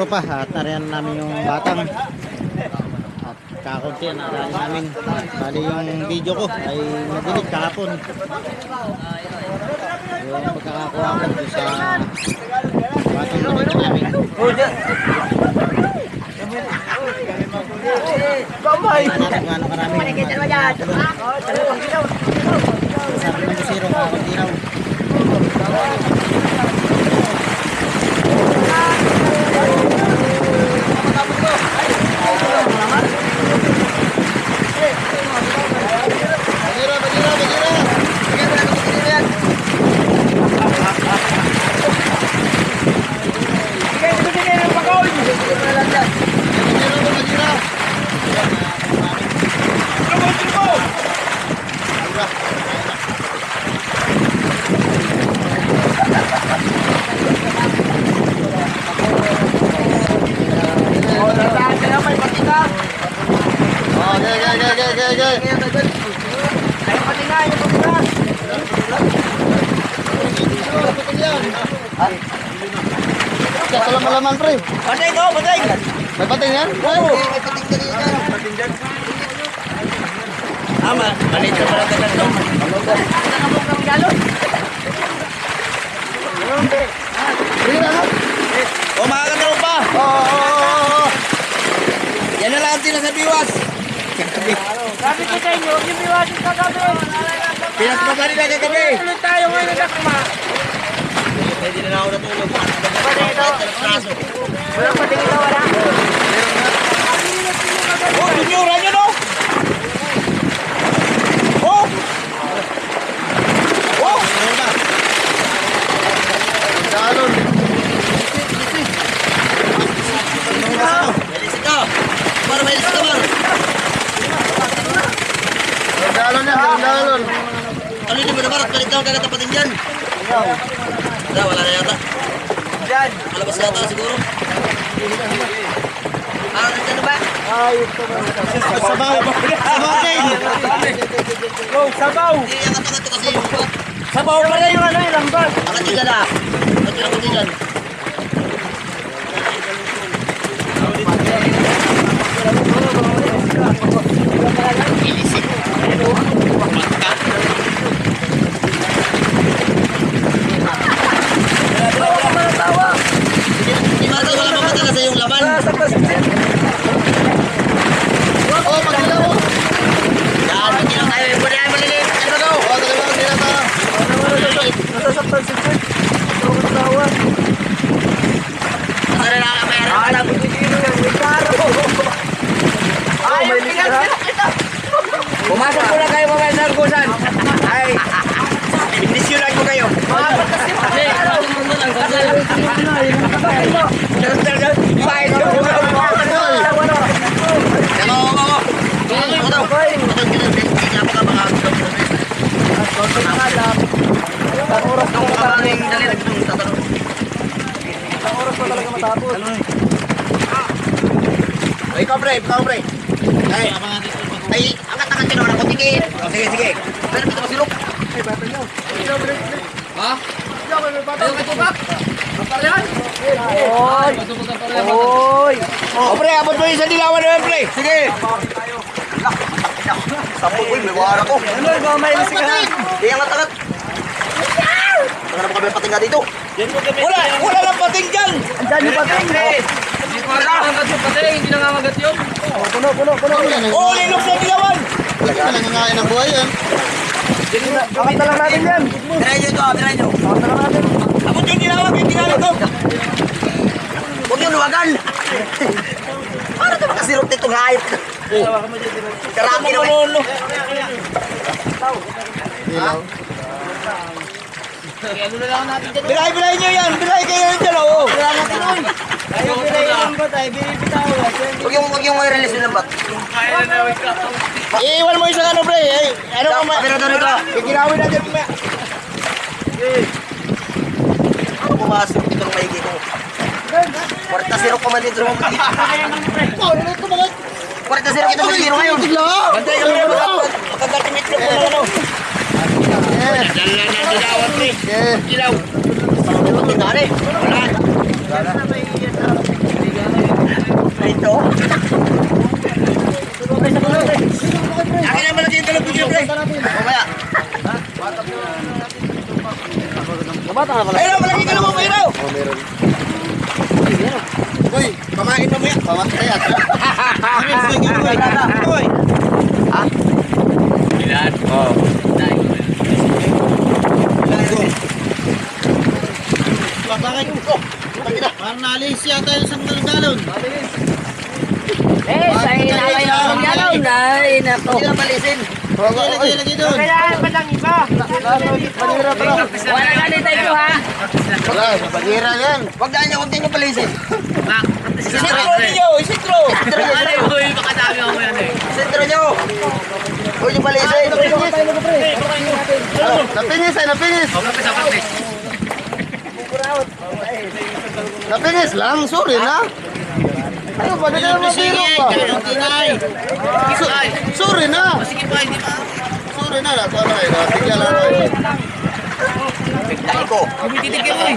tropa at nariyan namin yung batang. At kakunti na nariyan namin. Bali yung video ko ay nadilig kahapon. Yung pagkakakuha ko sa batang nariyan namin. Kamay! Ano kung ano karami yung mga okay, okay, okay, okay. Kaya pala malaman, pre. Patay ko, patay! May pating yan? Oo. Ama, maliit na pala tagal to. Sige na, no? O mga katropa, Oo, oo, oo, oo. yan na lang sila sa biwas. Sabi ko sa inyo, yung iwasin ka kami. Pinagpapa nila kagabi. Tuloy tayo ngayon na kuma. Pwede na ako natulog. Pati ito. Walang pating ito, wala. Oh, tunyura nyo no? Oh! Oh! Dalon. Malis ito. Mar, ito, Mar. Dalon yan, dalon. Ano yun ba naman? Kalit lang kagat napatin dyan. Wala, wala na yata. Yan. Malabas yata siguro. Ah, nandyan na ba? Sabaw. Sabaw, King. Go, sabaw. Hindi, angat-angat to kasi yung. Sabaw pa rin yung ano, yung lambat. Angat dyan na. Angat dyan, angat dyan. Kasi yung laman. Oh, magilaw. Yan, hindi lang tayo. Pwede ay maliliit. Ano ba to? Oh, dalawa, sila ta. Nasasaktan si Church. Ito ko tawa. Nasa na lang may Ah, harap. napipigilo yan. May karo. Ay, may lista. Pumasok muna kayo mga narkosan. Ay, indisyonan ko kayo. Fine. Ano, ano, ano? Ano? Ang oras Ang kamaling dali lang itong tatanong. Ang oras pa talaga matapos. Ay, ikaw pre, ikaw pre. Ay, ay, angat-angat naman ako, tingin. O, sige, sige. Pero dito masilok. Ay, bata nyo. Ha? Ayaw ka tubak. Oy! Oy! O, pre, abot mo yung sa dilawan naman, pre. Sige. Sapo ko, may wara ko. Ano, ikaw may lista ka? Wala na pa kami pating nga dito. Wala, wala lang pating dyan. Andyan yung pating. Oh, puno, puno, puno. Oo, linok sa dilawan. Hindi ka nangangain ng buhay yan. Bakit na lang natin yan? Tirahin nyo ito, tirahin nyo. Bakit na lang natin? Abot yung dilawan, yung dilawan ito. Huwag yung luwagan. Para ito makasirot nitong hayop. Karami naman. Ilaw. Bilay, bilay nyo yan. Bilay kayo yan dyan, oo. Ayaw bilay yung lambat ay binibitaw. Huwag yung, huwag yung wireless nila bat. Iiwan mo yung sa ano, pre. Eh, ano ka ma... Pero doon ito. Ikinawin natin mamaya. Ano pumasok dito ng maigi ko? Kwarta zero ko man dito sa mga ano? Kwarta zero kita sa zero ngayon. Bantay ka muna mga makagati metro ko na ano. Yeah. Dala na dilawan, pre. Yeah. Dilaw. Pati na rin. Wala. Ito. Akin na malaki yung talong bigyan, pre. Mamaya. Ayun, malaki ka naman, Mayro. Uy, pamain mamaya. Pamain yan. Uy. Ilan? Oh. Bakit? Parang naalis yata yung isang galon. Eh, sa inaway na akong yalaw na, inako. Hindi na palisin. Lagay, lagay, doon. Kailangan pa lang iba. Wala na nito ito ha. Bagira yan. Huwag na niyo, huwag niyo palisin. Isintro ninyo, isintro. Isintro niyo. Ay, uy, baka dami ako yan eh. Isintro niyo. Huwag niyo palisin. Napinis ay napinis. Huwag pa sa kapit. Napinis lang. Sorry na. Ano ba? Hindi naman mabiro pa. Ay, Sorry na. sige pa, hindi pa. Sorry na. Nato na eh. Natigyan lang ako eh. Kumititigil mo eh.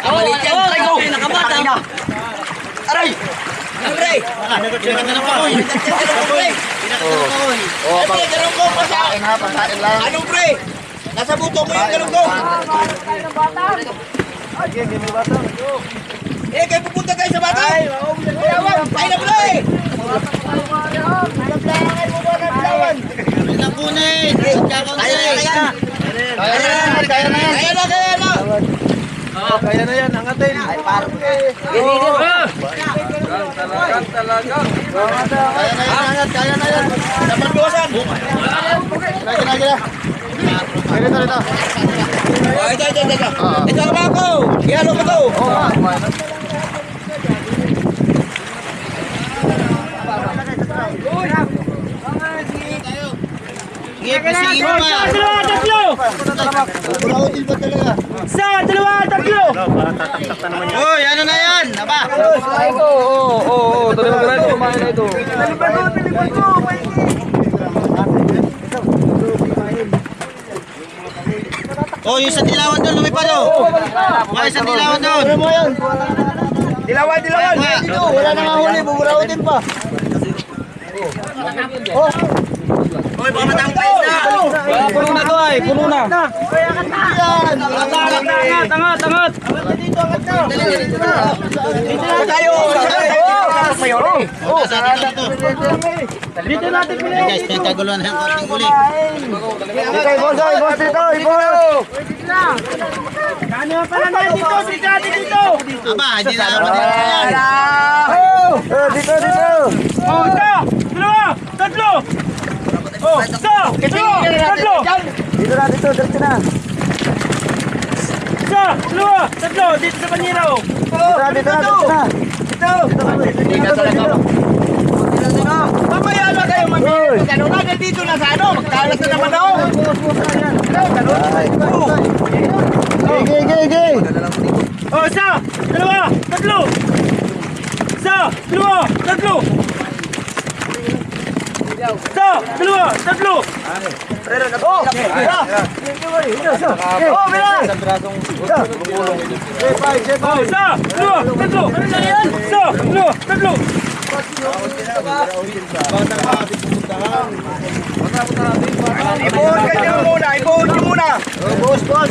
Ang maliit yan. Try ko. Nakabata. Aray. Oy. Pre. Oh, Pre, ganun ko pa sa... pagkain ha. Pagkain lang. Anong pre? Nasa buto mo yung galunggong. Eh, kayo pupunta kayo sa bata. Ay, na pala eh. Ilang kunin. Kaya na, kaya na. Kaya na yan. Kaya na yan. Kaya na, kaya na. Kaya na yan. Angatin. Ay, parang. Kaya na yan. Kaya na yan. Dapat biwasan. Lagi, lagi na. Ganito, ganito. Oh, ito, ito, ito. Oo. Ito ang bako. Ihalo mo to. Sige, pasingin mo ba? Dalawa, tatlo! Burahotin ba talaga? Sa, dalawa, tatlo! Uy, ano na yan? Aba. Oh, yung sa dilawan doon, lumipad oh. Oh, yung sa dilawan doon. Ano mo yan? Dilawan, dilawan. Dito, wala na nga huli, buburahotin pa. Hoy, baka matangkay na. Puno na to ay, puno na. Angat, angat, angat! Dito tayo. Mayor. Oh, dito. Dito natin pili. guys, pinagkaguluhan ng konting uli. Ikay, boss, boss dito, ibo. Ano pa naman dito? Daddy dito! Aba, hindi na naman dito yan. Dito, dito. Oh, isa! Dalawa! Tatlo! Oh! Dalawa! Tatlo! Dito na, dito, dito na. Isa! Dalawa! Tatlo! Dito sa panira oh! Dito na, dito na, dito na. Dito. Dito, dito. Mamaya na kayo mamili. Ano na, dito na sa ano. Magkalat na naman ako. Gigi, gigi. Oh, isa! Dalawa! Tatlo! Isa! Dalawa! Tatlo! Isa! Dalawa! Tatlo! Oh, Oh, bilang. Oh, isa! Dalawa! Tatlo! Isa! Dalawa! Tatlo! Ibuhon ka niyo muna, ibuhon niyo muna. Boss, boss.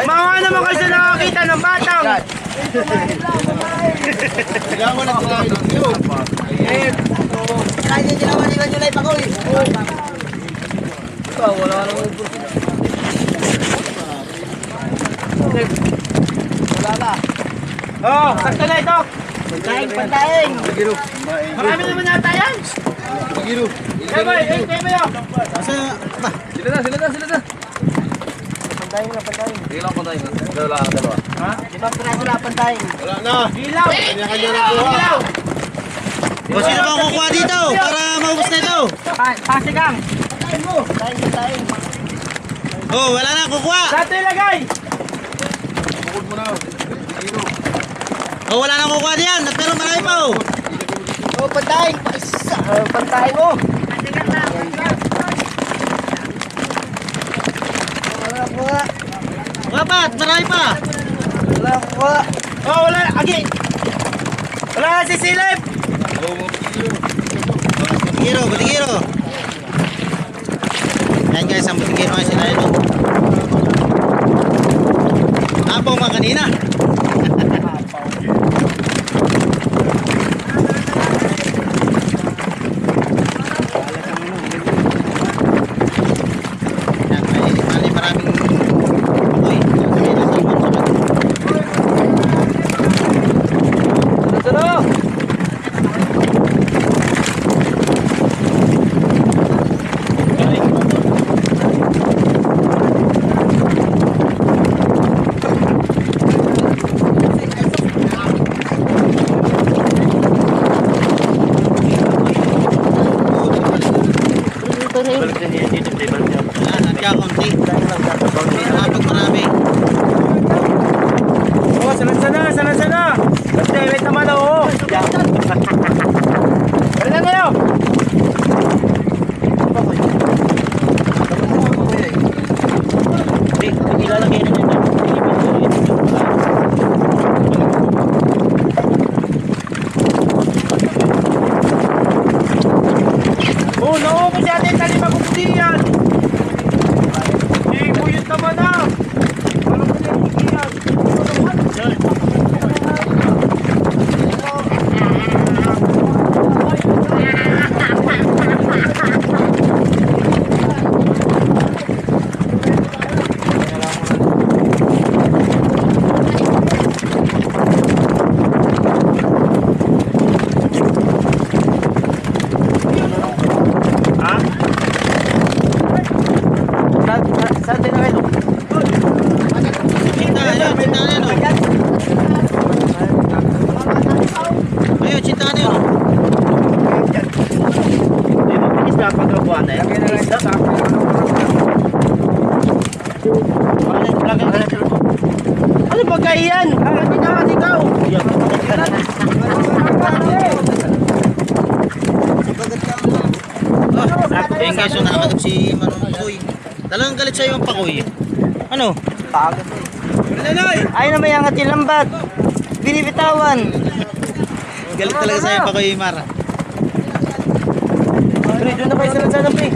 Mga naman kasi nakakita ng batang! Kaya mo lang kailangan yun. Kirain niya dilawan niya yung lay pakoy. Oh, sakto na ito! Pantaing, pantaing! Pagiro. Marami naman nata yan! Pagiro. Kaya ba, eh, kaya ba yun? Asa, ba? Sila na, sila na, sila na. Pantayin na, pantayin. Ilang ko tayo. Dalawa lang, dalawa. Limang piraso na, pantayin. Wala na. Ilaw. Kanya-kanya na kuha. Ilaw. O sino ba kukuha dito para maubos na ito? Pasigang. Pantayin, pantayin. Oh, wala na kukuha. Sa ito ilagay. Oh, wala na kukuha diyan. At meron marami pa oh. Oh, pantayin. Isa. Oh, pantayin mo. Wala pa, at marami pa. Wala kuha. Oh, wala. Agi. Wala na si Silip. Butigiro, butigiro. Yan guys, ang butigiro nga sila ito. Apaw mga kanina. Yan, may, may maraming apoy. May nasipon sa bag. Nagkakunti. Konti na pag marami. Oh, salan-sana, salan-sana. Basta, wait naman oh. Balik na kayo. Ilalagay na nyo. Oh, naubos natin tali mabubuti yan. Eh, buyot naman na. Ano ba yung buti yan? Ha? Saan, saan, saan din na kayo? Cinta, ayun, cinta na yun. oh. Ayun, cinta na yun. oh. Mabilis na pagkabuhan na yan. Mabilis na. Ano ba kaya yan? Hindi na kasi ikaw. Ah, ayun guys, so nakakalap si Manong Koy. Talagang galit sa'yo ang pakoy. Ano? Ay na may angat yung lambat. Binibitawan. Galit talaga sa'yo ang pakoy, Mara. Pre, doon na kayo sa lansanan, pre.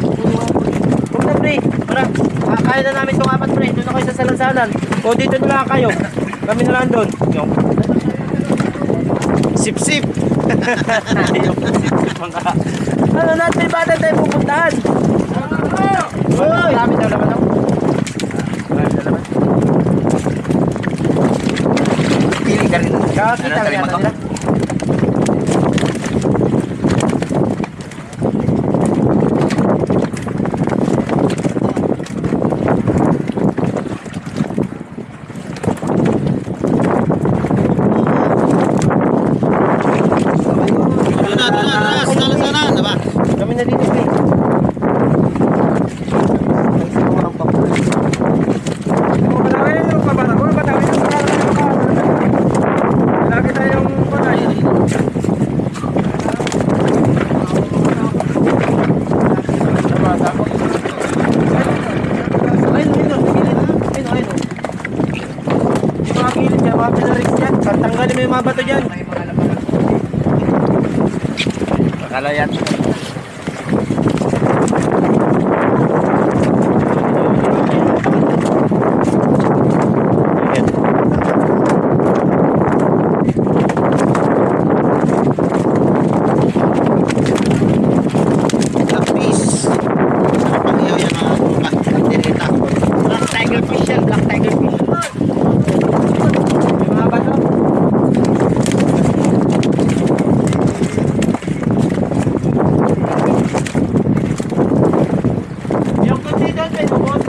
Huwag na, pre. Tara, ah, kaya na namin itong apat, pre. Doon na kayo sa salansanan. O, dito na lang kayo. Kami na lang doon. Yung. Sip-sip. Ano natin, ba tayo pupuntahan? Marami daw naman ako. Marami daw naman. Pili ka rin. Kakita ka yata nila. Doon na, doon na, taas, sana, sana. Diba? Kami na dito, pre. Lagi tayong kunay. Ayun, ayun, ayun. Ayun, ayun. Yung mga kilid dyan, mga pinarix dyan. Tanggalin mo yung mga bato dyan. Pakalayat. Black 段階の方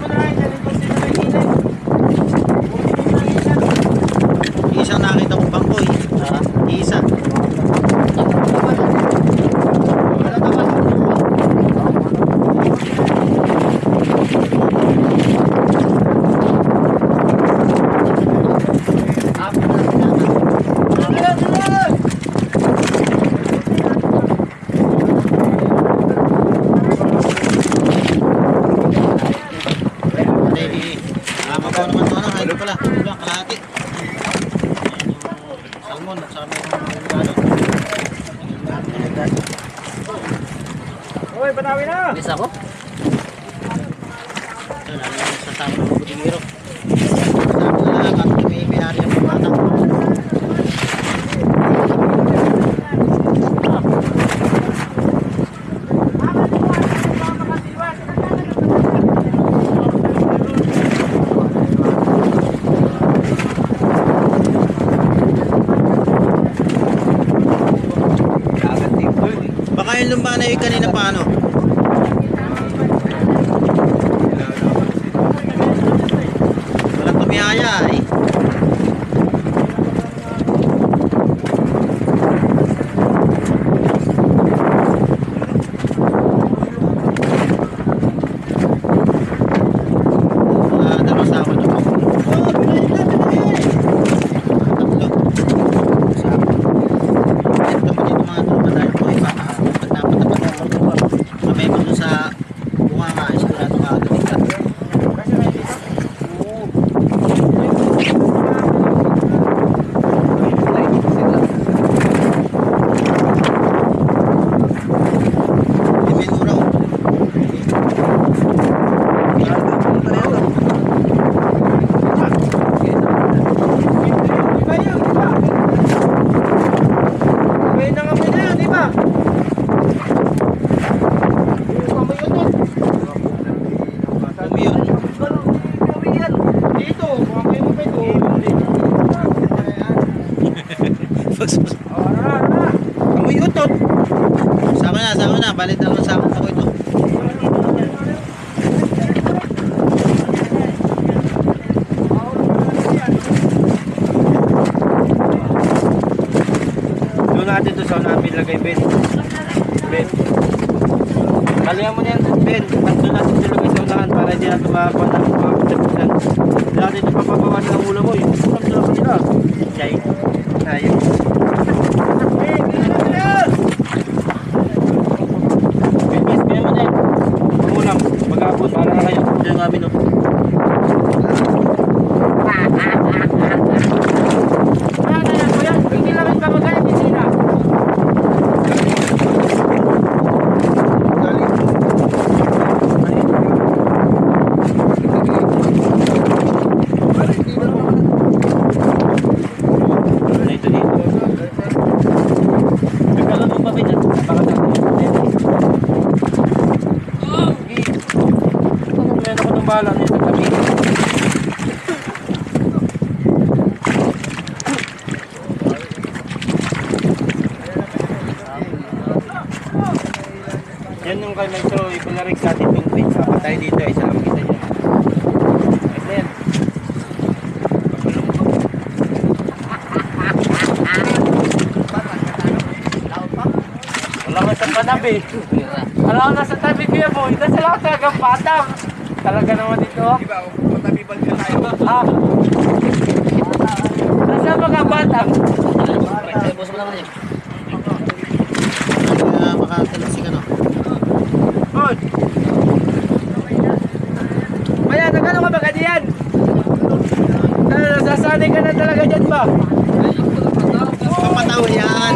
Hoy, panawi na! Miss ako? Yung yung kanina pa ano? Walang tumiyaya eh. Ah, dalawang sako na po. Tatlo. Sako. Ito mo dito mga tropa dahil po iba. Pag napatapat ako, mamaya mo dun sa bunga nga, sigurado ka agad ka. May uraw. May nangamoy na yun, di ba? Kami yun. Dito, amoy mo pa ito. Amoy utot. Sama sama na. Balit na lang sa ako ito. Doon natin doon sa namin lagay, Ben. Ben. Kalihan mo na yan, Ben. At doon natin ilagay sa unahan para hindi natin makakuha ng mga katapusan. Hindi natin ito papabawa ng ulo mo. Yung ulam sila kanila. Jay. Ayun. Ben, Ben, kaya mo na yan. Ang ulam. Mag-aabot, para na kayo. Ito yung amin, no? Ano ito dito? Nagkalaro pa ba dyan? Baka natin. Meron ako ng bala nito kami. Yan yung kay Sa atin yung pizza. Patay dito, isa lang kita dyan. Ito yan. Wala nga sa panabi. Wala nga nasa tabi kuya mo. Ito sila ako talagang patang. Talaga naman ito. Di ba? Patabi ba tayo? Ah. Nasa mga batang. Boss mo naman yun. Kaya makatalagsik Good. Maya, nagano ka ba ganyan? Ano, nasasanay ka na talaga dyan ba? Papataw. Yan